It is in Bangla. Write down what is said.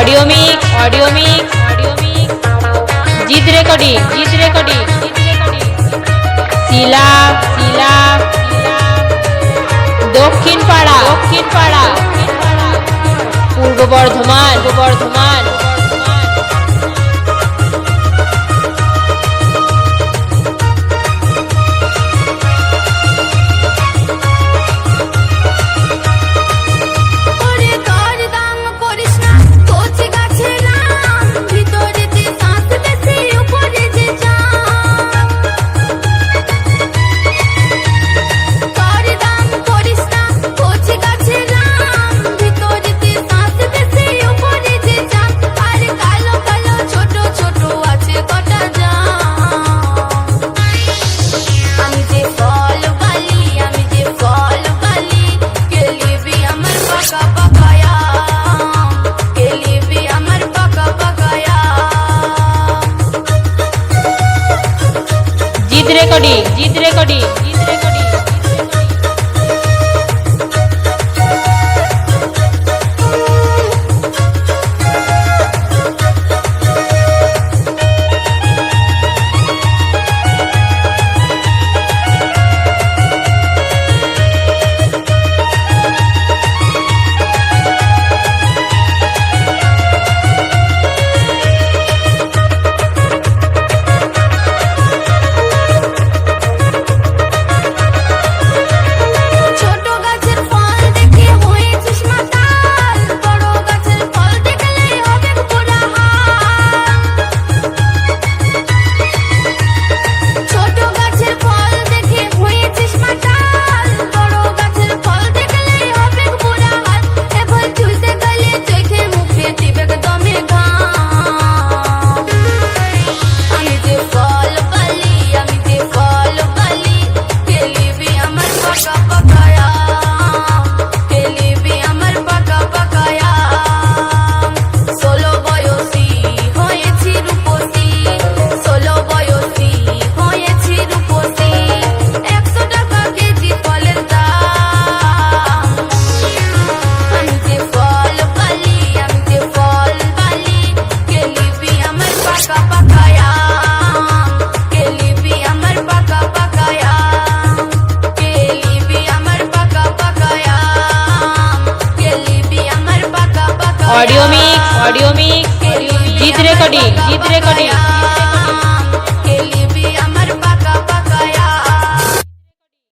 audio mix audio mix audio mix জিত রেকর্ডিং জিত রেকর্ডিং জিত রেকর্ডিং শিলা শিলা দক্ষিণ পাড়া দক্ষিণ পাড়া পূর্ব বর্ধমান পূর্ব বর্ধমান रे कडी ऑडियो मिक्स ऑडियो मिक्स गीत रिकॉर्डिंग गीत रिकॉर्डिंग